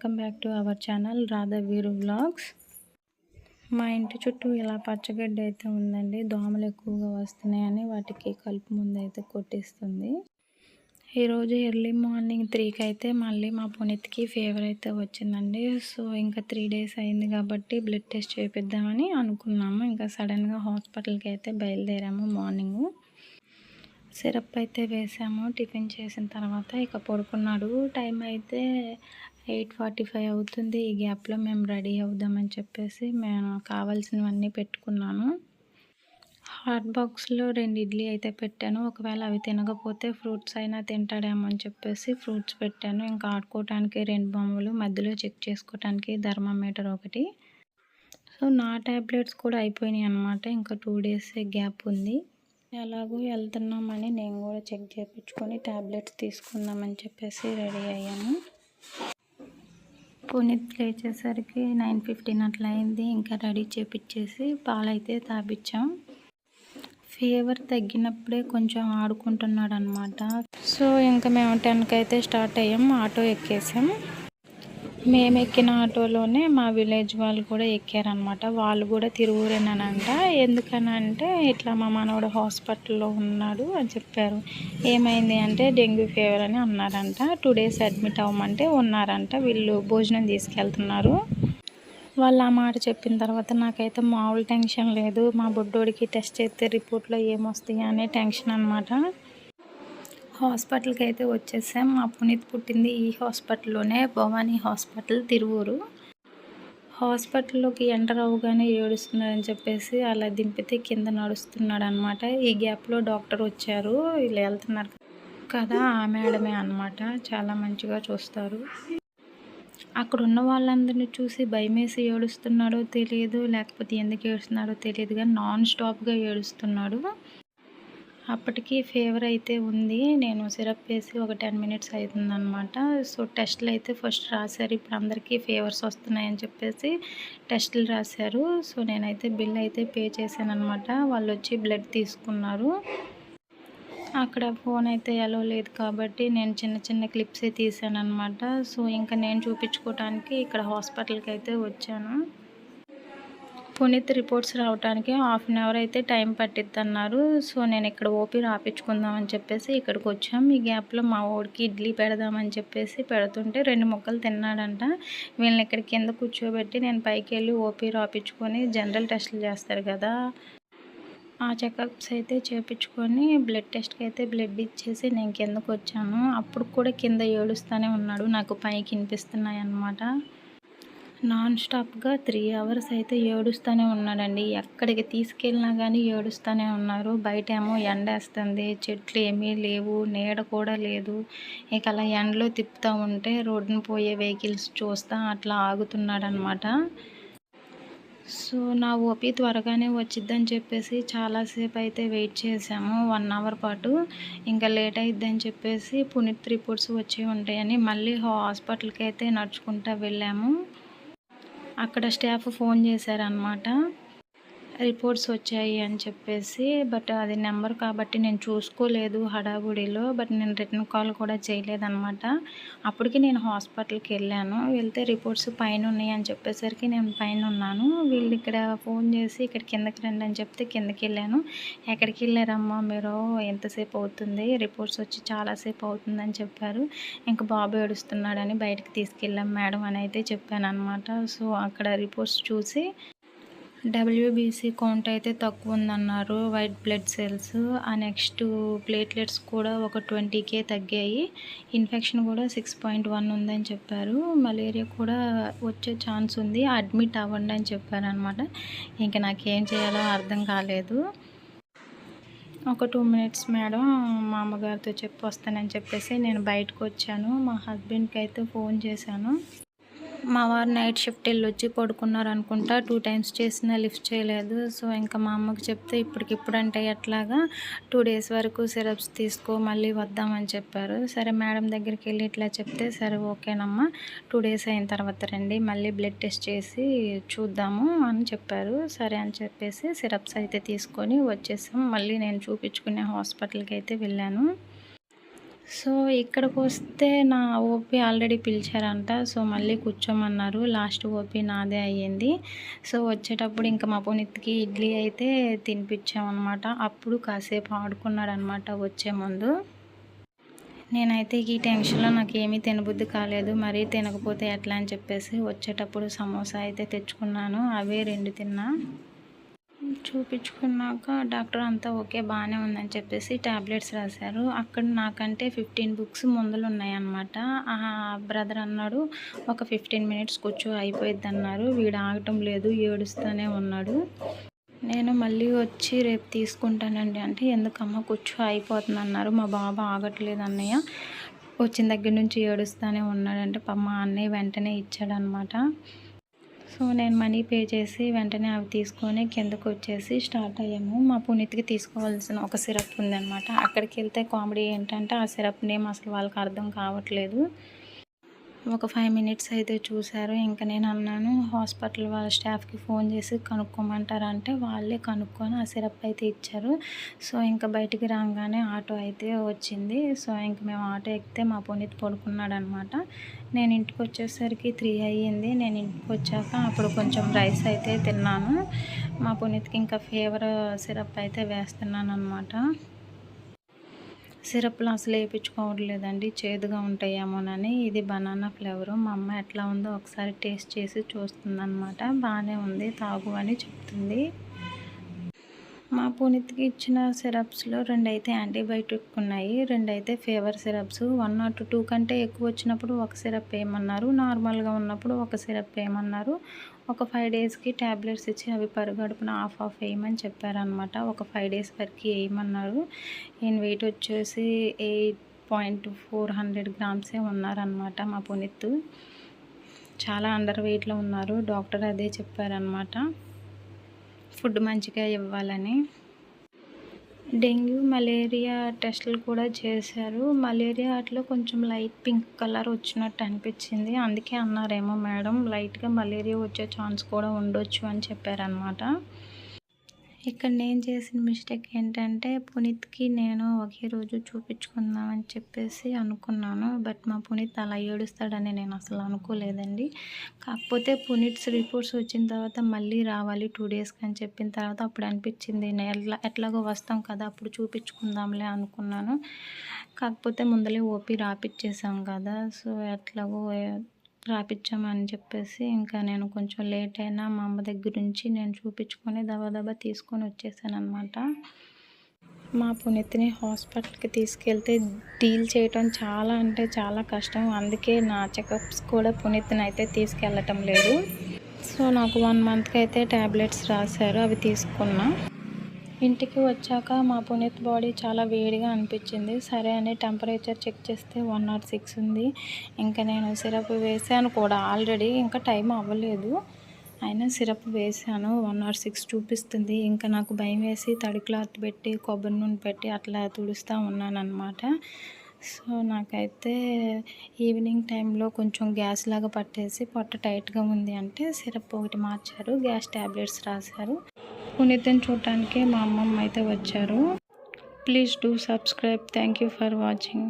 Welcome back to our channel Radha Veeru vlogs మా ఇంటి చుట్టూ ఇలా పచ్చగడ్డి అయితే ఉందండి. దోమలు ఎక్కువగా వస్తున్నాయని వాటికి కలుపు ముందు అయితే కొట్టిస్తుంది. ఈరోజు ఎర్లీ మార్నింగ్ త్రీకి అయితే మళ్ళీ మా పునీత్కి ఫీవర్ అయితే వచ్చిందండి. సో ఇంకా త్రీ డేస్ అయింది కాబట్టి బ్లడ్ టెస్ట్ చేపిద్దామని అనుకున్నాము. ఇంకా సడన్గా హాస్పిటల్కి అయితే బయలుదేరాము మార్నింగ్ సిరప్ అయితే వేసాము. టిఫిన్ చేసిన తర్వాత ఇక పడుకున్నాడు. టైం అయితే ఎయిట్ ఫార్టీ ఫైవ్ అవుతుంది. ఈ గ్యాప్లో మేము రెడీ అవుదామని చెప్పేసి మేము కావాల్సినవన్నీ పెట్టుకున్నాను. హాట్ బాక్స్లో రెండు ఇడ్లీ అయితే పెట్టాను. ఒకవేళ అవి తినకపోతే ఫ్రూట్స్ అయినా తింటాడేమో అని చెప్పేసి ఫ్రూట్స్ పెట్టాను. ఇంకా ఆడుకోవటానికి రెండు బొమ్మలు మధ్యలో చెక్ చేసుకోవటానికి థర్మామీటర్ ఒకటి. సో నా ట్యాబ్లెట్స్ కూడా అయిపోయినాయి అనమాట ఇంకా టూ డేస్ గ్యాప్ ఉంది. ఎలాగో వెళ్తున్నామని నేను కూడా చెక్ చేయించుకొని ట్యాబ్లెట్స్ తీసుకుందామని చెప్పేసి రెడీ అయ్యాను. పునీత్ లేచేసరికి నైన్ ఫిఫ్టీన్ అట్లా అయింది. ఇంకా రెడీ చేపించేసి పాలైతే తాపించాం ఫీవర్ తగ్గినప్పుడే కొంచెం ఆడుకుంటున్నాడు అనమాట సో ఇంకా మేము టెన్కి అయితే స్టార్ట్ అయ్యాం. ఆటో ఎక్కేసాం. మేము ఎక్కిన ఆటోలోనే మా విలేజ్ వాళ్ళు కూడా ఎక్కారనమాట వాళ్ళు కూడా తిరుగురేనంట ఎందుకనంటే ఇట్లా మా మనవడు హాస్పిటల్లో ఉన్నాడు అని చెప్పారు. ఏమైంది అంటే డెంగ్యూ ఫీవర్ అని అన్నారంట. టూ డేస్ అడ్మిట్ అవ్వమంటే ఉన్నారంట. వీళ్ళు భోజనం తీసుకెళ్తున్నారు. వాళ్ళు ఆ మాట చెప్పిన తర్వాత నాకైతే మామూలు టెన్షన్ లేదు. మా బుడ్డోడికి టెస్ట్ చేస్తే రిపోర్ట్లో ఏమొస్తాయి అనే టెన్షన్ అనమాట హాస్పిటల్కి అయితే వచ్చేసాం. మా పునీత్ పుట్టింది ఈ హాస్పిటల్లోనే భవానీ హాస్పిటల్ తిరువూరు. హాస్పిటల్లోకి ఎంటర్ అవ్వగానే ఏడుస్తున్నాడని చెప్పేసి అలా దింపితే కింద నడుస్తున్నాడు అనమాట ఈ గ్యాప్లో డాక్టర్ వచ్చారు. వీళ్ళు వెళ్తున్నారు కదా ఆ మేడమే అనమాట చాలా మంచిగా చూస్తారు. అక్కడ ఉన్న వాళ్ళందరినీ చూసి భయమేసి ఏడుస్తున్నాడో తెలియదు లేకపోతే ఎందుకు ఏడుస్తున్నాడో తెలియదు కానీ నాన్ స్టాప్గా ఏడుస్తున్నాడు. అప్పటికి ఫీవర్ అయితే ఉంది. నేను సిరప్ వేసి ఒక టెన్ మినిట్స్ అవుతుందనమాట సో టెస్ట్లు అయితే ఫస్ట్ రాశారు. ఇప్పుడు అందరికీ ఫీవర్స్ వస్తున్నాయని చెప్పేసి టెస్టులు రాశారు. సో నేనైతే బిల్ అయితే పే చేశాను అనమాట వాళ్ళు వచ్చి బ్లడ్ తీసుకున్నారు. అక్కడ ఫోన్ అయితే ఎలా లేదు కాబట్టి నేను చిన్న చిన్న క్లిప్సే తీసాను అనమాట సో ఇంకా నేను చూపించుకోవడానికి ఇక్కడ హాస్పిటల్కి అయితే వచ్చాను. పునీత్ రిపోర్ట్స్ రావడానికి హాఫ్ అన్ అవర్ అయితే టైం పట్టిద్ది అన్నారు సో నేను ఇక్కడ ఓపీ రాపించుకుందామని చెప్పేసి ఇక్కడికి వచ్చాం. ఈ గ్యాప్లో మా ఓడికి ఇడ్లీ పెడదామని చెప్పేసి పెడుతుంటే రెండు ముక్కలు తిన్నాడంట. వీళ్ళని ఇక్కడ కింద కూర్చోబెట్టి నేను పైకి వెళ్ళి ఓపీ రాపించుకొని జనరల్ టెస్టులు చేస్తారు కదా. ఆ చెకప్స్ అయితే చేపించుకొని బ్లడ్ టెస్ట్కి అయితే బ్లడ్ ఇచ్చేసి నేను కిందకు వచ్చాను అప్పుడు కూడా కింద ఏడుస్తూనే ఉన్నాడు. నాకు పైకి వినిపిస్తున్నాయి అన్నమాట నాన్ స్టాప్గా త్రీ అవర్స్ అయితే ఏడుస్తూనే ఉన్నాడండి. ఎక్కడికి తీసుకెళ్ళినా కానీ ఏడుస్తూనే ఉన్నారు. బయట ఏమో ఎండేస్తుంది. చెట్లు ఏమీ లేవు. నీడ కూడా లేదు. ఇక అలా ఎండలో తిప్పుతూ ఉంటే రోడ్డున పోయే వెహికల్స్ చూస్తా అట్లా ఆగుతున్నాడనమాట. సో నా ఓపి త్వరగానే వచ్చిద్దని చెప్పేసి చాలాసేపు అయితే వెయిట్ చేసాము వన్ అవర్ పాటు. ఇంకా లేట్ అయిద్దని చెప్పేసి పునీత్ రిపోర్ట్స్ వచ్చి ఉంటాయని మళ్ళీ హాస్పిటల్కి అయితే నడుచుకుంటూ వెళ్ళాము. అక్కడ స్టాఫ్ ఫోన్ చేశారనమాట రిపోర్ట్స్ వచ్చాయి అని చెప్పేసి బట్ అది నెంబర్ కాబట్టి నేను చూసుకోలేదు హడావుడిలో. బట్ నేను రిటర్న్ కాల్ కూడా చేయలేదన్నమాట. అప్పటికి నేను హాస్పిటల్కి వెళ్ళాను. వెళ్తే రిపోర్ట్స్ పైన ఉన్నాయి అని చెప్పేసరికి నేను పైన ఉన్నాను. వీళ్ళు ఇక్కడ ఫోన్ చేసి ఇక్కడ కిందకి రండి అని చెప్తే కిందకి వెళ్ళాను. ఎక్కడికి వెళ్ళారమ్మా మీరు? ఎంతసేపు అవుతుంది? రిపోర్ట్స్ వచ్చి చాలాసేపు అవుతుందని చెప్పారు. ఇంకా బాబు ఏడుస్తున్నాడని బయటకు తీసుకెళ్ళాం మేడం అని అయితే చెప్పాను అనమాట సో అక్కడ రిపోర్ట్స్ చూసి డబ్ల్యూబీసీ కౌంట్ అయితే తక్కువ ఉందన్నారు వైట్ బ్లడ్ సెల్స్. ఆ నెక్స్ట్ ప్లేట్లెట్స్ కూడా ఒక ట్వంటీకే తగ్గాయి. ఇన్ఫెక్షన్ కూడా సిక్స్ పాయింట్ వన్ ఉందని చెప్పారు. మలేరియా కూడా వచ్చే ఛాన్స్ ఉంది. అడ్మిట్ అవ్వండి అని చెప్పారనమాట ఇంకా నాకేం చేయాలో అర్థం కాలేదు. ఒక టూ మినిట్స్ మేడం మా అమ్మగారితో చెప్పి వస్తానని చెప్పేసి నేను బయటకు వచ్చాను మా హస్బెండ్కి అయితే ఫోన్ చేశాను. మా వారు నైట్ షిఫ్ట్ వెళ్ళి వచ్చి పడుకున్నారు అనుకుంటా టూ టైమ్స్ చేసినా లిఫ్ట్ చేయలేదు. సో ఇంకా మా అమ్మకి చెప్తే ఇప్పటికిప్పుడు అంటే ఎట్లాగా టూ డేస్ వరకు సిరప్స్ తీసుకో మళ్ళీ వద్దామని చెప్పారు. సరే మేడం దగ్గరికి వెళ్ళి ఇట్లా చెప్తే సరే ఓకేనమ్మా టూ డేస్ అయిన తర్వాత రండి మళ్ళీ బ్లడ్ టెస్ట్ చేసి చూద్దాము అని చెప్పారు. సరే అని చెప్పేసి సిరప్స్ అయితే తీసుకొని వచ్చేసాం. మళ్ళీ నేను చూపించుకునే హాస్పిటల్కి అయితే వెళ్ళాను. సో ఇక్కడికి వస్తే నా ఓపీ ఆల్రెడీ పిలిచారంట. సో మళ్ళీ కూర్చోమన్నారు. లాస్ట్ ఓపీ నాదే అయ్యింది. సో వచ్చేటప్పుడు ఇంకా మా పునీత్కి ఇడ్లీ అయితే తినిపించామన్నమాట. అప్పుడు కాసేపు ఆడుకున్నాడు అనమాట వచ్చే ముందు. నేనైతే ఈ టెన్షన్లో నాకు ఏమీ తినబుద్ధి కాలేదు. మరీ తినకపోతే ఎట్లా అని చెప్పేసి వచ్చేటప్పుడు సమోసా అయితే తెచ్చుకున్నాను. అవే రెండు తిన్నా. చూపించుకున్నాక డాక్టర్ అంతా ఓకే బాగానే ఉందని చెప్పేసి ట్యాబ్లెట్స్ రాశారు. అక్కడ నాకంటే ఫిఫ్టీన్ బుక్స్ ముందులు ఉన్నాయన్నమాట. ఆ బ్రదర్ అన్నాడు ఒక ఫిఫ్టీన్ మినిట్స్ కూర్చో అయిపోయింది అన్నారు వీడు ఆగటం లేదు ఏడుస్తూనే ఉన్నాడు. నేను మళ్ళీ వచ్చి రేపు తీసుకుంటానండి. అంటే ఎందుకమ్మ కూర్చో అయిపోతుంది అన్నారు మా బాబా ఆగట్లేదు అన్నయ్య. వచ్చిన దగ్గర నుంచి ఏడుస్తూనే ఉన్నాడంటే మా అన్నయ్య వెంటనే ఇచ్చాడనమాట సో నేను మనీ పే చేసి వెంటనే అవి తీసుకొని కిందకు వచ్చేసి స్టార్ట్ అయ్యాము. మా పునీత్కి తీసుకోవాల్సిన ఒక సిరప్ ఉందన్నమాట. అక్కడికి వెళ్తే కామెడీ ఏంటంటే ఆ సిరప్ నేమ్ అసలు వాళ్ళకి అర్థం కావట్లేదు. ఒక ఫైవ్ మినిట్స్ అయితే చూశారు. ఇంకా నేను అన్నాను హాస్పిటల్ వాళ్ళ స్టాఫ్కి ఫోన్ చేసి కనుక్కోమంటారంటే వాళ్ళే కనుక్కొని ఆ సిరప్ అయితే ఇచ్చారు. సో ఇంకా బయటికి రాగానే ఆటో అయితే వచ్చింది. సో ఇంక మేము ఆటో ఎక్కితే మా పునీత్ పడుకున్నాడు అనమాట నేను ఇంటికి వచ్చేసరికి త్రీ అయ్యింది. నేను ఇంటికి వచ్చాక అప్పుడు కొంచెం రైస్ అయితే తిన్నాను. మా పునీత్కి ఇంకా ఫీవర్ సిరప్ అయితే వేస్తున్నాను అనమాట సిరప్లు అసలు వేయించుకోవట్లేదండి. చేదుగా ఉంటాయేమోనని. ఇది బనానా ఫ్లేవరు. మా అమ్మ ఎట్లా ఉందో ఒకసారి టేస్ట్ చేసి చూస్తుందనమాట బాగానే ఉంది. తాగు అని చెప్తుంది. మా పునీత్కి ఇచ్చిన సిరప్స్లో రెండు అయితే యాంటీబయాటిక్ ఉన్నాయి. రెండు అయితే fever syrups. One nought two కంటే ఎక్కువ వచ్చినప్పుడు ఒక సిరప్ వేయమన్నారు. నార్మల్గా ఉన్నప్పుడు ఒక సిరప్ వేయమన్నారు. ఒక ఫైవ్ డేస్కి ట్యాబ్లెట్స్ ఇచ్చి అవి పరుగడుపున ఆఫ్ ఆఫ్ వేయమని చెప్పారనమాట ఒక ఫైవ్ డేస్ వరకు వేయమన్నారు. ఈయన వెయిట్ వచ్చేసి ఎయిట్ పాయింట్ ఫోర్ హండ్రెడ్ గ్రామ్సే ఉన్నారనమాట మా పునీత్. చాలా అండర్ వెయిట్లో ఉన్నారు. డాక్టర్ అదే చెప్పారనమాట ఫుడ్ మంచిగా ఇవ్వాలని. డెంగ్యూ మలేరియా టెస్టులు కూడా చేశారు. మలేరియా అట్లా కొంచెం లైట్ పింక్ కలర్ వచ్చినట్టు అనిపించింది. అందుకే అన్నారేమో మేడం లైట్గా మలేరియా వచ్చే ఛాన్స్ కూడా ఉండొచ్చు అని చెప్పారనమాట ఇక్కడ నేను చేసిన మిస్టేక్ ఏంటంటే పునీత్కి నేను ఒకే రోజు చూపించుకుందామని చెప్పేసి అనుకున్నాను. బట్ మా పునీత్ అలా ఏడుస్తాడని నేను అసలు అనుకోలేదండి. కాకపోతే పునీత్స్ రిపోర్ట్స్ వచ్చిన తర్వాత మళ్ళీ రావాలి టూ డేస్కి అని చెప్పిన తర్వాత అప్పుడు అనిపించింది ఎట్లా ఎట్లాగో వస్తాం కదా అప్పుడు చూపించుకుందాంలే అనుకున్నాను. కాకపోతే ముందలే ఓపీ రాపిచ్చేసాం కదా సో ఎట్లాగో రాపిచ్చామని చెప్పేసి ఇంకా నేను కొంచెం లేట్ అయినా మా అమ్మ దగ్గర నుంచి నేను చూపించుకొని దబా తీసుకొని వచ్చేసాను అనమాట మా పునీత్ని హాస్పిటల్కి తీసుకెళ్తే డీల్ చేయటం చాలా అంటే చాలా కష్టం. అందుకే నా చెకప్స్ కూడా పునీత్ని అయితే తీసుకెళ్ళటం లేదు. సో నాకు వన్ మంత్కి అయితే ట్యాబ్లెట్స్ రాశారు. అవి తీసుకున్నా. ఇంటికి వచ్చాక మా పునీత్ బాడీ చాలా వేడిగా అనిపించింది. సరే అని టెంపరేచర్ చెక్ చేస్తే వన్ నాట్ సిక్స్ ఉంది. ఇంకా నేను సిరప్ వేసాను కూడా ఆల్రెడీ. ఇంకా టైం అవ్వలేదు. అయినా సిరప్ వేసాను వన్ నాట్ సిక్స్ చూపిస్తుంది. ఇంకా నాకు భయం వేసి తడి క్లాత్ పెట్టి కొబ్బరి నూనె పెట్టి అట్లా తుడుస్తూ ఉన్నాను సో నాకైతే ఈవినింగ్ టైంలో కొంచెం గ్యాస్ లాగా పట్టేసి పొట్ట టైట్గా ఉంది అంటే సిరప్ ఒకటి మార్చారు. గ్యాస్ ట్యాబ్లెట్స్ రాశారు. పునీతని చూడటానికి మా అమ్మమ్మ అయితే వచ్చారు. Please do subscribe thank you for watching